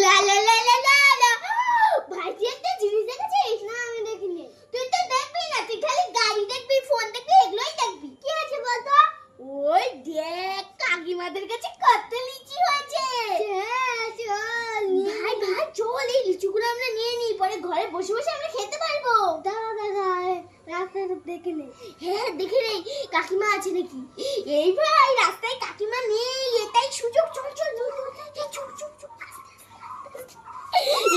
লা লা লা লা লা লা। ভাই তুই একটা জিনিস দেখেছিস? না আমি দেখিনি। তুই তো দেখবি না তুই খালি গাড়ি দেখবি ফোন দেখবি এগুলোই দেখবি। কি আছে বলতো? ওই দেখ কাকিমাদের কাছে কত লিচি হয়েছে। চল ভাই ভাই চল এই লিচুগুলো আমরা নিয়ে নিই পরে ঘরে বসে বসে আমরা খেতে পারব। দাঁড়া দাঁড়া রাস্তায় দেখে নেই হ্যাঁ দেখে নেই কাকিমা আছে নাকি? এই ভাই রাস্তায় কাকিমা নেই এটাই সুযোগ চল চল চল চল, এই চল চল চল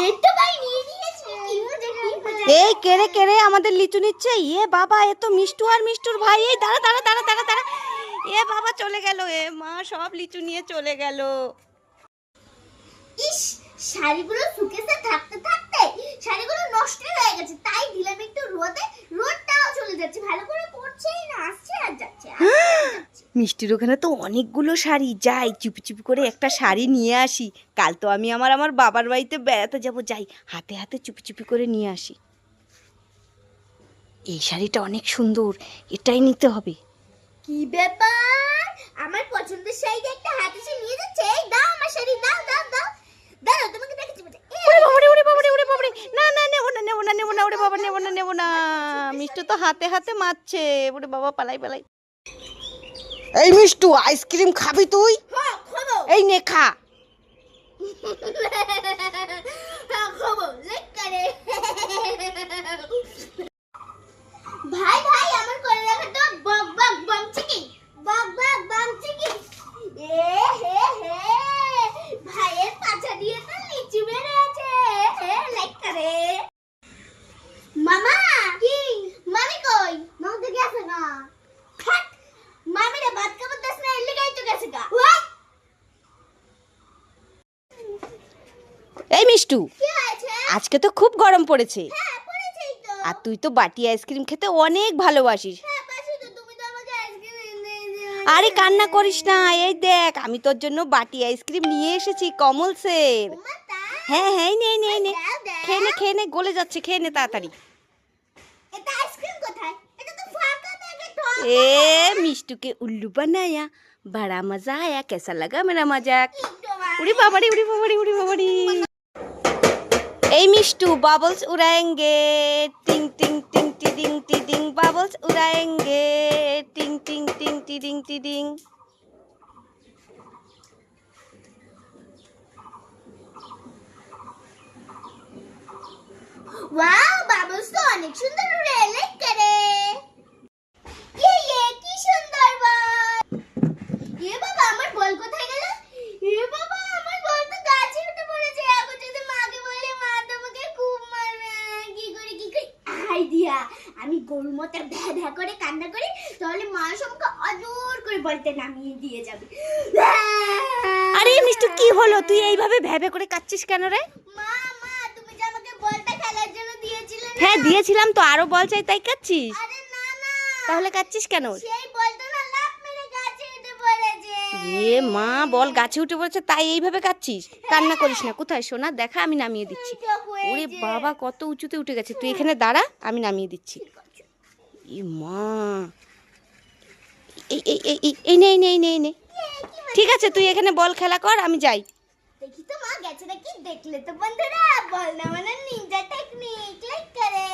এই তো ভাই নিয়ে নিয়েছে কি মজা কি মজা এই কেড়ে কেড়ে আমাদের লিচু নিচ্ছে। এ বাবা এ তো মিষ্টু আর মিষ্টুর ভাই। এই দাঁড়া দাঁড়া দাঁড়া দাঁড়া দাঁড়া। এ বাবা চলে গেল। এ মা সব লিচু নিয়ে চলে গেল। ইস শাড়িগুলো শুকেছে থাকতে থাকতে শাড়িগুলো নষ্ট হয়ে গেছে। তাই দিলাম একটু রোদে। রোদটাও চলে যাচ্ছে। ভালো করে পড়ছেই না আসছে আর যাচ্ছে। মিষ্টির ওখানে তো অনেকগুলো শাড়ি। যাই চুপি চুপি করে একটা শাড়ি নিয়ে আসি। কাল তো আমি আমার আমার বাবার বাড়িতে বেড়াতে যাব। যাই হাতে হাতে চুপি চুপি করে নিয়ে আসি। এই শাড়িটা অনেক সুন্দর এটাই নিতে হবে। কি ব্যাপার? আমার পছন্দের শাড়িটা একটা হাতে সে নিয়ে যাচ্ছে। এই দাও আমার শাড়ি দাও দাও দাও। দাও তোমাকে। এই, ওরে বাবারে ওরে বাবারে ওরে বাবারে। না না নেব না নেব না নেব না ওরে বাবা নেব না নেব না। মিষ্টু তো হাতে হাতে মারছে। ওরে বাবা পালাই পালাই। এই মিষ্টু আইসক্রিম খাবি তুই? হ্যাঁ, খাব। এই নে খা। হ্যাঁ, খাব। লেক করে। ভাই ভাই আমার করে রাখা তো বক বক বম চিকি বক বক বম চিকি এ হে হে ভাইয়ের পাছা দিয়ে তো লিচু বেরিয়েছে হে লাইক করে মামা কি মামি কই মামা তো গেছে না থাক মামি রে ভাত খাবার দাস না এলে গাই তো গেছে গা এই মিষ্টু? আজকে তো খুব গরম পড়েছে। আর তুই তো বাটি আইসক্রিম খেতে অনেক ভালোবাসিস। আরে কান্না করিস না এই দেখ আমি তোর জন্য বাটি আইসক্রিম নিয়ে এসেছি কমল সের হ্যাঁ হ্যাঁ নে নে নে। খেয়ে নে খেয়ে নে গলে যাচ্ছে খেয়ে নে তাড়াতাড়ি। এ মিষ্টুকে উল্লু বানায়া বড়া মজা আয়া কেসা লাগা মেরা মজা। উড়ি বাবাড়ি উড়ি বাবাড়ি। উড়ি বাবাড়ি। এই মিষ্টু বাবলস উড়ায়ঙ্গে। টিং টিং টিং, টিডিং টিডিং, বাবলস উড়ায়ঙ্গে। টিং টিং টিং, টিডিং টিডিং। ওয়াও বাবলস তো অনেক সুন্দর উড়ে লাইক আমি গরুর মতো ভ্যা ভ্যা করে কান্না করি তাহলে মা সবকে অজোর করে বলতে নামিয়ে দিয়ে যাবে। আরে মিষ্টি কি হলো? তুই এইভাবে ভ্যা ভ্যা করে কাচ্ছিস কেন রে? মা মা তুমি যে আমাকে বলটা খেলার জন্য দিয়েছিলে হ্যাঁ দিয়েছিলাম তো আরও বল চাই তাই কাচ্ছিস আরে না না। তাহলে কাচ্ছিস কেন? সেই বলটা না লাফ মেরে গাছে উঠে পড়েছে এ মা বল গাছে উঠে পড়েছে তাই এইভাবে কাচ্ছিস কান্না করিস না কোথায় সোনা? দেখা আমি নামিয়ে দিচ্ছি। ওরে বাবা কত উঁচুতে উঠে গেছে। তুই এখানে দাঁড়া আমি নামিয়ে দিচ্ছি। এ মা। এই এই এই এই- নে এই নে এই নে ঠিক আছে তুই এখানে বল খেলা কর আমি যাই। দেখি তো মা গেছে নাকি? দেখলে তো বন্ধুরা বল না মানে নিনজা টেকনিক লাইক করে।